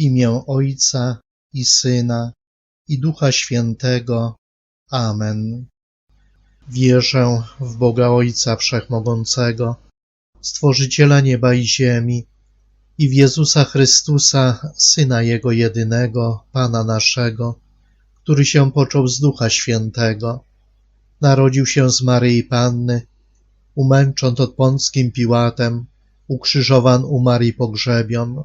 imię Ojca i Syna i Ducha Świętego. Amen. Wierzę w Boga Ojca Wszechmogącego, Stworzyciela nieba i ziemi i w Jezusa Chrystusa, Syna Jego jedynego, Pana naszego, który się począł z Ducha Świętego, narodził się z Maryi Panny, umęcząc od Pąckim Piłatem, ukrzyżowan umarł i pogrzebion,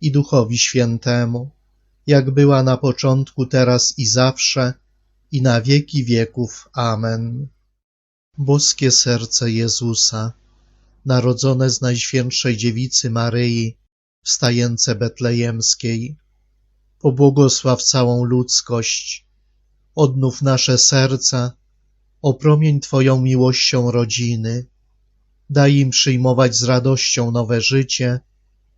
i Duchowi Świętemu, jak była na początku, teraz i zawsze, i na wieki wieków. Amen. Boskie serce Jezusa, narodzone z Najświętszej Dziewicy Maryi, wstające betlejemskiej, pobłogosław całą ludzkość, odnów nasze serca, opromień Twoją miłością rodziny, daj im przyjmować z radością nowe życie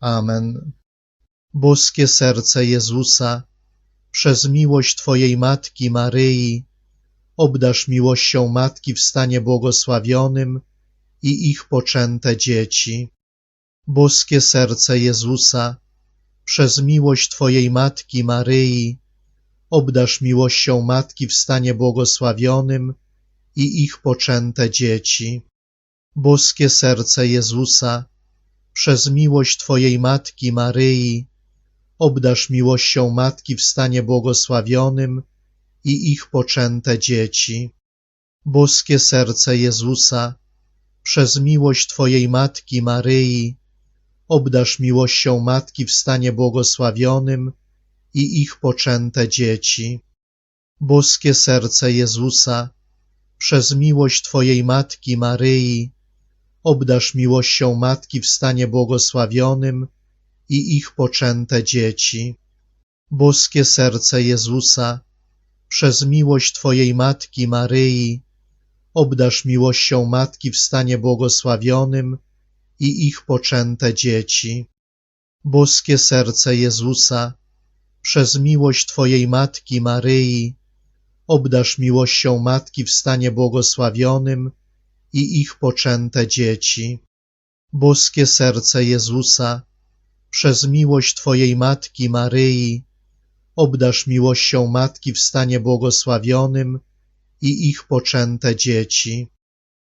Amen. Boskie serce Jezusa, przez miłość Twojej Matki Maryi, obdasz miłością Matki w stanie błogosławionym i ich poczęte dzieci. Boskie serce Jezusa, przez miłość Twojej Matki Maryi, obdasz miłością Matki w stanie błogosławionym i ich poczęte dzieci. Boskie serce Jezusa, przez miłość Twojej Matki Maryi, obdasz miłością Matki w stanie błogosławionym i ich poczęte dzieci. Boskie serce Jezusa, przez miłość Twojej Matki Maryi, obdasz miłością Matki w stanie błogosławionym i ich poczęte dzieci. Boskie serce Jezusa, przez miłość Twojej Matki Maryi, obdasz miłością Matki w stanie błogosławionym i ich poczęte dzieci. Boskie serce Jezusa, przez miłość Twojej Matki Maryi, obdasz miłością Matki w stanie błogosławionym i ich poczęte dzieci. Boskie serce Jezusa, przez miłość Twojej Matki Maryi, obdasz miłością Matki w stanie błogosławionym i ich poczęte dzieci. Boskie serce Jezusa, przez miłość Twojej Matki Maryi, obdasz miłością Matki w stanie błogosławionym i ich poczęte dzieci.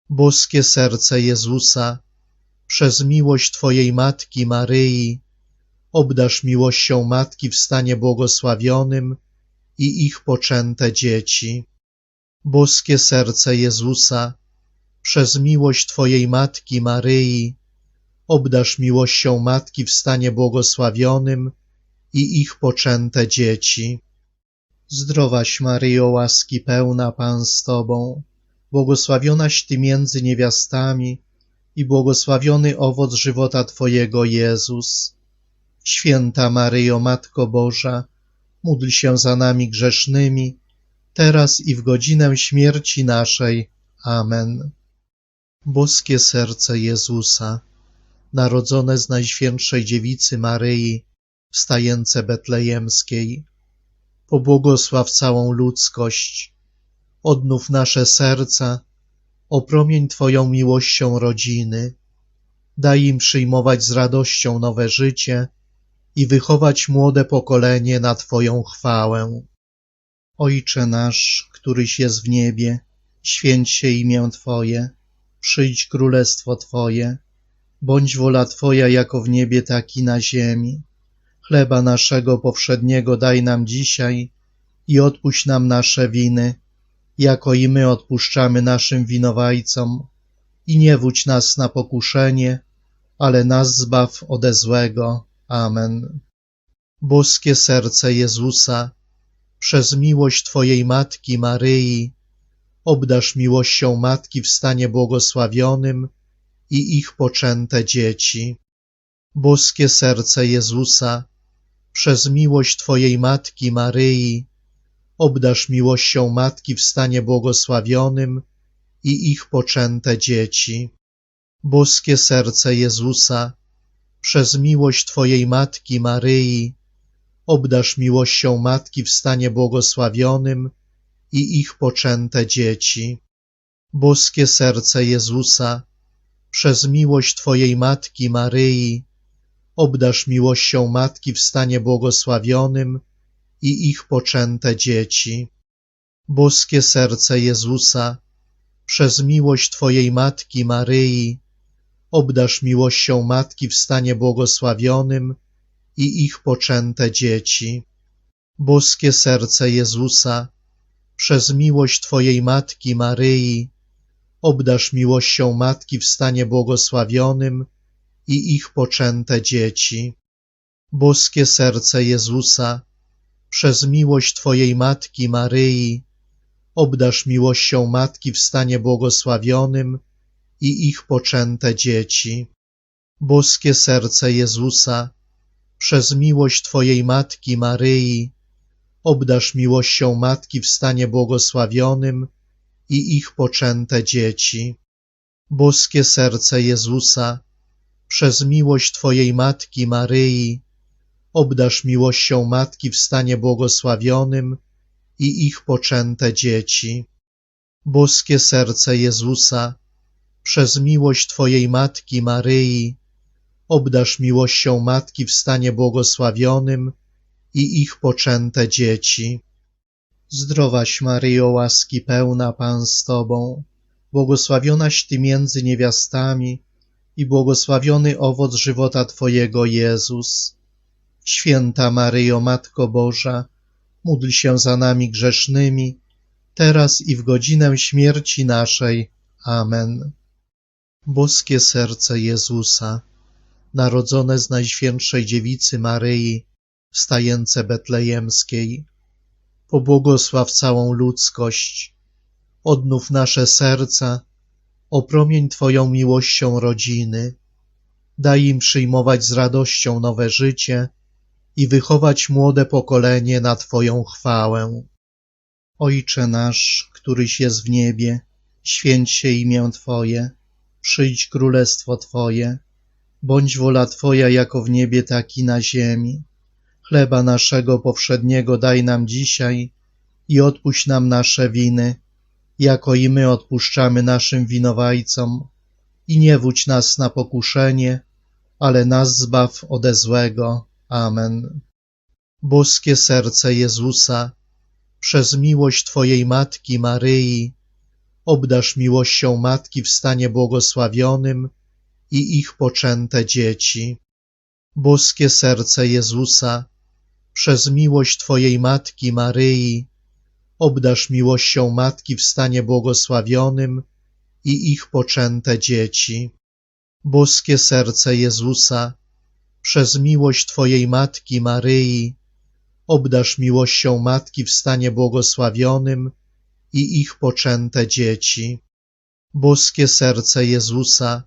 Boskie serce Jezusa, przez miłość Twojej Matki Maryi, obdasz miłością Matki w stanie błogosławionym i ich poczęte dzieci. Boskie serce Jezusa, przez miłość Twojej Matki Maryi, obdasz miłością Matki w stanie błogosławionym i ich poczęte dzieci. Zdrowaś Maryjo, łaski pełna Pan z Tobą, błogosławionaś Ty między niewiastami i błogosławiony owoc żywota Twojego Jezus. Święta Maryjo, Matko Boża, módl się za nami grzesznymi, teraz i w godzinę śmierci naszej. Amen. Boskie serce Jezusa, narodzone z Najświętszej Dziewicy Maryi, wstające betlejemskiej, pobłogosław całą ludzkość, odnów nasze serca, opromień Twoją miłością rodziny, daj im przyjmować z radością nowe życie i wychować młode pokolenie na Twoją chwałę. Ojcze nasz, któryś jest w niebie, święć się imię Twoje, przyjdź królestwo Twoje, bądź wola Twoja jako w niebie, tak i na ziemi. Chleba naszego powszedniego daj nam dzisiaj i odpuść nam nasze winy, jako i my odpuszczamy naszym winowajcom. I nie wódź nas na pokuszenie, ale nas zbaw ode złego. Amen. Boskie serce Jezusa, przez miłość Twojej Matki Maryi, obdasz miłością Matki w stanie błogosławionym i ich poczęte dzieci. Boskie serce Jezusa, przez miłość Twojej Matki Maryi, obdasz miłością Matki w stanie błogosławionym i ich poczęte dzieci. Boskie serce Jezusa, przez miłość Twojej Matki Maryi, obdasz miłością Matki w stanie błogosławionym i ich poczęte dzieci. Boskie serce Jezusa, przez miłość Twojej Matki Maryi, obdasz miłością Matki w stanie błogosławionym i ich poczęte dzieci. Boskie serce Jezusa, przez miłość Twojej Matki Maryi, obdasz miłością Matki w stanie błogosławionym i ich poczęte dzieci. Boskie serce Jezusa, przez miłość Twojej Matki Maryi, obdasz miłością Matki w stanie błogosławionym i ich poczęte dzieci. Boskie serce Jezusa, przez miłość Twojej Matki Maryi, obdasz miłością Matki w stanie błogosławionym i ich poczęte dzieci. Boskie serce Jezusa, przez miłość Twojej Matki Maryi, obdasz miłością Matki w stanie błogosławionym i ich poczęte dzieci. Boskie serce Jezusa, przez miłość Twojej Matki Maryi, obdasz miłością Matki w stanie błogosławionym i ich poczęte dzieci. Boskie serce Jezusa, przez miłość Twojej Matki Maryi, obdasz miłością Matki w stanie błogosławionym i ich poczęte dzieci. Zdrowaś Maryjo, łaski pełna Pan z Tobą, błogosławionaś Ty między niewiastami i błogosławiony owoc żywota Twojego Jezus. Święta Maryjo, Matko Boża, módl się za nami grzesznymi, teraz i w godzinę śmierci naszej. Amen. Boskie serce Jezusa, narodzone z Najświętszej Dziewicy Maryi, stajence betlejemskiej, pobłogosław całą ludzkość, odnów nasze serca, opromień Twoją miłością rodziny, daj im przyjmować z radością nowe życie i wychować młode pokolenie na Twoją chwałę. Ojcze nasz, któryś jest w niebie, święć się imię Twoje, przyjdź królestwo Twoje, bądź wola Twoja jako w niebie, tak i na ziemi. Chleba naszego powszedniego daj nam dzisiaj i odpuść nam nasze winy, jako i my odpuszczamy naszym winowajcom. I nie wódź nas na pokuszenie, ale nas zbaw ode złego. Amen. Boskie serce Jezusa, przez miłość Twojej Matki Maryi, obdasz miłością Matki w stanie błogosławionym i ich poczęte dzieci. Boskie serce Jezusa, przez miłość Twojej Matki Maryi, obdasz miłością Matki w stanie błogosławionym i ich poczęte dzieci. Boskie serce Jezusa, przez miłość Twojej Matki Maryi, obdasz miłością Matki w stanie błogosławionym i ich poczęte dzieci. Boskie serce Jezusa,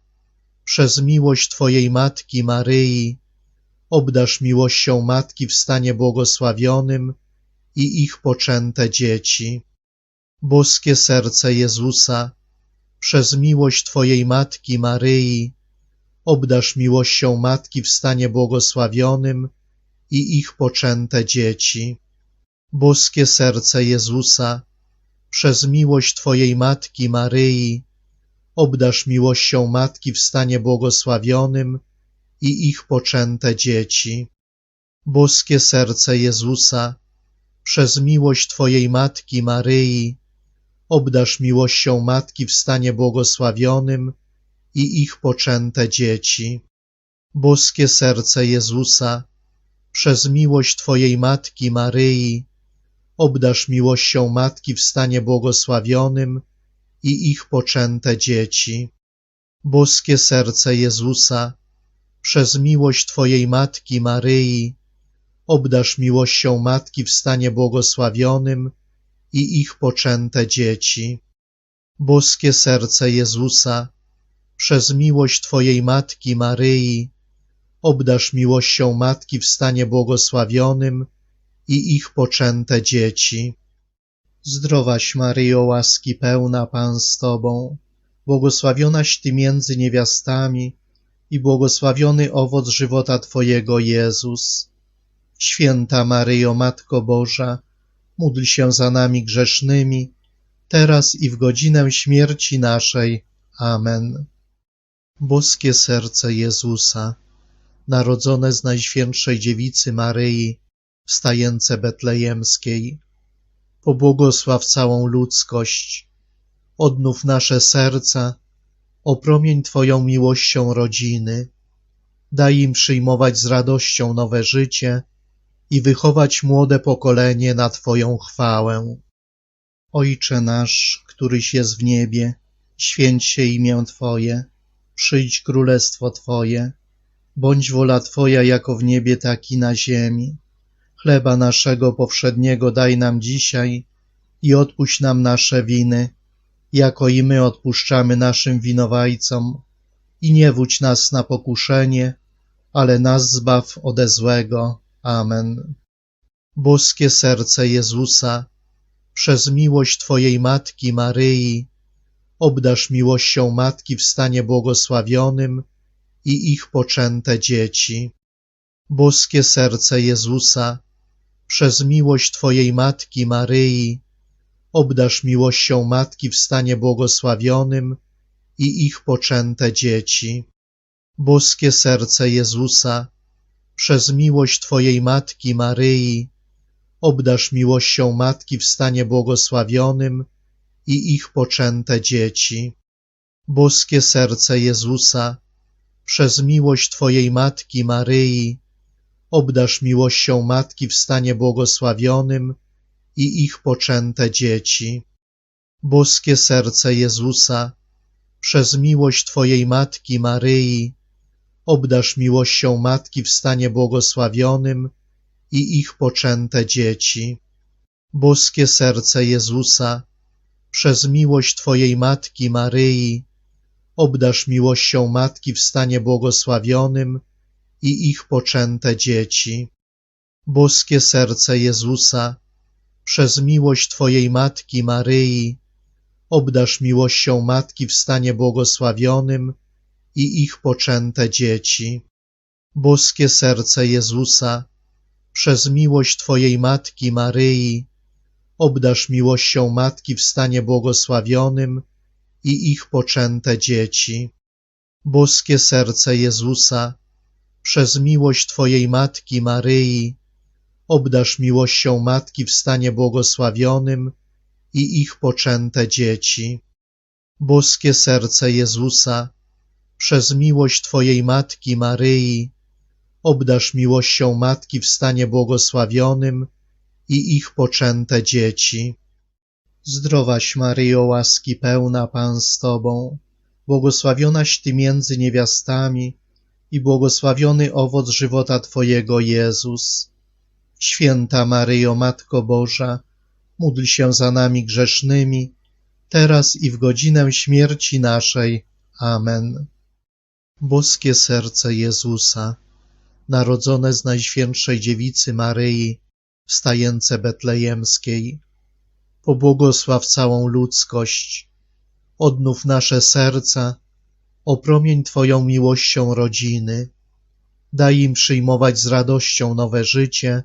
przez miłość Twojej Matki Maryi, obdasz miłością Matki w stanie błogosławionym i ich poczęte dzieci. Boskie serce Jezusa, przez miłość Twojej Matki Maryi, obdasz miłością Matki w stanie błogosławionym i ich poczęte dzieci. Boskie serce Jezusa, przez miłość Twojej Matki Maryi, obdasz miłością Matki w stanie błogosławionym i ich poczęte dzieci. Boskie serce Jezusa, przez miłość Twojej Matki Maryi, obdasz miłością Matki w stanie błogosławionym i ich poczęte dzieci. Boskie serce Jezusa, przez miłość Twojej Matki Maryi, obdasz miłością Matki w stanie błogosławionym i ich poczęte dzieci. Boskie serce Jezusa, przez miłość Twojej Matki Maryi, obdasz miłością Matki w stanie błogosławionym i ich poczęte dzieci. Boskie serce Jezusa, przez miłość Twojej Matki Maryi, obdasz miłością Matki w stanie błogosławionym i ich poczęte dzieci. Zdrowaś Maryjo, łaski pełna Pan z Tobą, błogosławionaś Ty między niewiastami i błogosławiony owoc żywota Twojego Jezus. Święta Maryjo, Matko Boża, módl się za nami grzesznymi, teraz i w godzinę śmierci naszej. Amen. Boskie serce Jezusa, narodzone z Najświętszej Dziewicy Maryi, wstające betlejemskiej, pobłogosław całą ludzkość, odnów nasze serca, opromień Twoją miłością rodziny, daj im przyjmować z radością nowe życie i wychować młode pokolenie na Twoją chwałę. Ojcze nasz, któryś jest w niebie, święć się imię Twoje, przyjdź królestwo Twoje, bądź wola Twoja jako w niebie, tak i na ziemi. Chleba naszego powszedniego daj nam dzisiaj i odpuść nam nasze winy, jako i my odpuszczamy naszym winowajcom. I nie wódź nas na pokuszenie, ale nas zbaw ode złego. Amen. Boskie serce Jezusa, przez miłość Twojej Matki Maryi, obdasz miłością Matki w stanie błogosławionym i ich poczęte dzieci. Boskie serce Jezusa, przez miłość Twojej Matki Maryi, obdasz miłością Matki w stanie błogosławionym i ich poczęte dzieci. Boskie serce Jezusa, przez miłość Twojej Matki Maryi, obdasz miłością Matki w stanie błogosławionym i ich poczęte dzieci. Boskie serce Jezusa, przez miłość Twojej Matki Maryi, obdasz miłością Matki w stanie błogosławionym i ich poczęte dzieci. Boskie serce Jezusa, przez miłość Twojej Matki Maryi, obdasz miłością Matki w stanie błogosławionym i ich poczęte dzieci. Boskie serce Jezusa, przez miłość Twojej Matki Maryi, obdasz miłością Matki w stanie błogosławionym i ich poczęte dzieci. Boskie serce Jezusa, przez miłość Twojej Matki Maryi, obdasz miłością Matki w stanie błogosławionym i ich poczęte dzieci. Boskie serce Jezusa, przez miłość Twojej Matki Maryi, obdasz miłością Matki w stanie błogosławionym i ich poczęte dzieci. Boskie serce Jezusa, przez miłość Twojej Matki Maryi, obdasz miłością Matki w stanie błogosławionym i ich poczęte dzieci. Boskie serce Jezusa, przez miłość Twojej Matki Maryi, obdasz miłością Matki w stanie błogosławionym i ich poczęte dzieci. Zdrowaś Maryjo, łaski pełna Pan z Tobą, błogosławionaś Ty między niewiastami i błogosławiony owoc żywota Twojego Jezus. Święta Maryjo, Matko Boża, módl się za nami grzesznymi, teraz i w godzinę śmierci naszej. Amen. Boskie serce Jezusa, narodzone z Najświętszej Dziewicy Maryi, wstające betlejemskiej, pobłogosław całą ludzkość, odnów nasze serca, opromień Twoją miłością rodziny, daj im przyjmować z radością nowe życie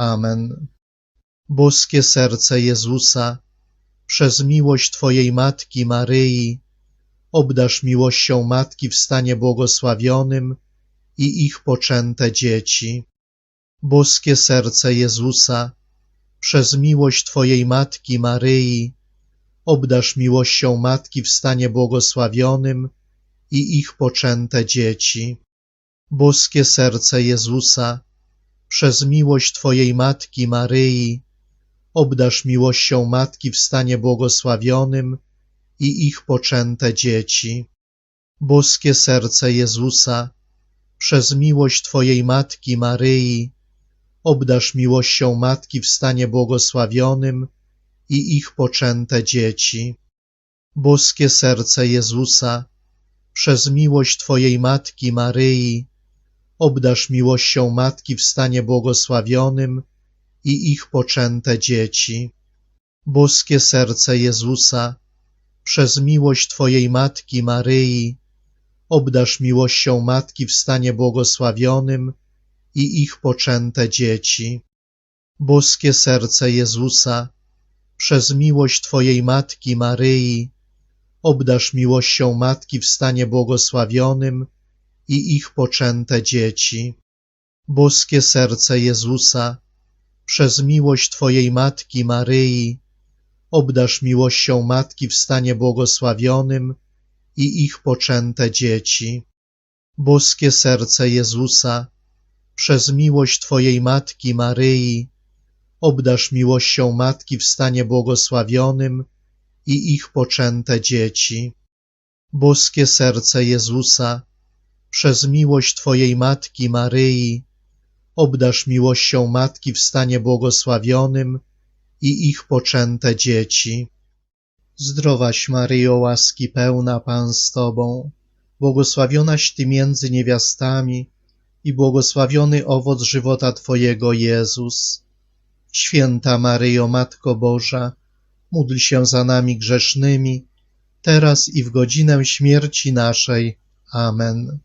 Amen. Boskie serce Jezusa, przez miłość Twojej Matki Maryi, obdasz miłością Matki w stanie błogosławionym i ich poczęte dzieci. Boskie serce Jezusa, przez miłość Twojej Matki Maryi, obdasz miłością Matki w stanie błogosławionym i ich poczęte dzieci. Boskie serce Jezusa, przez miłość Twojej Matki Maryi, obdasz miłością Matki w stanie błogosławionym i ich poczęte dzieci. Boskie serce Jezusa, przez miłość Twojej Matki Maryi, obdasz miłością Matki w stanie błogosławionym i ich poczęte dzieci. Boskie serce Jezusa, przez miłość Twojej Matki Maryi, obdasz miłością Matki w stanie błogosławionym i ich poczęte dzieci. Boskie serce Jezusa, przez miłość Twojej Matki Maryi, obdasz miłością Matki w stanie błogosławionym i ich poczęte dzieci. Boskie serce Jezusa, przez miłość Twojej Matki Maryi, obdasz miłością Matki w stanie błogosławionym i ich poczęte dzieci. Boskie serce Jezusa, przez miłość Twojej Matki Maryi, obdasz miłością Matki w stanie błogosławionym i ich poczęte dzieci. Boskie serce Jezusa, przez miłość Twojej Matki Maryi, obdasz miłością Matki w stanie błogosławionym i ich poczęte dzieci. Boskie serce Jezusa, przez miłość Twojej Matki Maryi, obdasz miłością Matki w stanie błogosławionym i ich poczęte dzieci. Zdrowaś Maryjo, łaski pełna Pan z Tobą, błogosławionaś Ty między niewiastami i błogosławiony owoc żywota Twojego Jezus. Święta Maryjo, Matko Boża, módl się za nami grzesznymi, teraz i w godzinę śmierci naszej. Amen.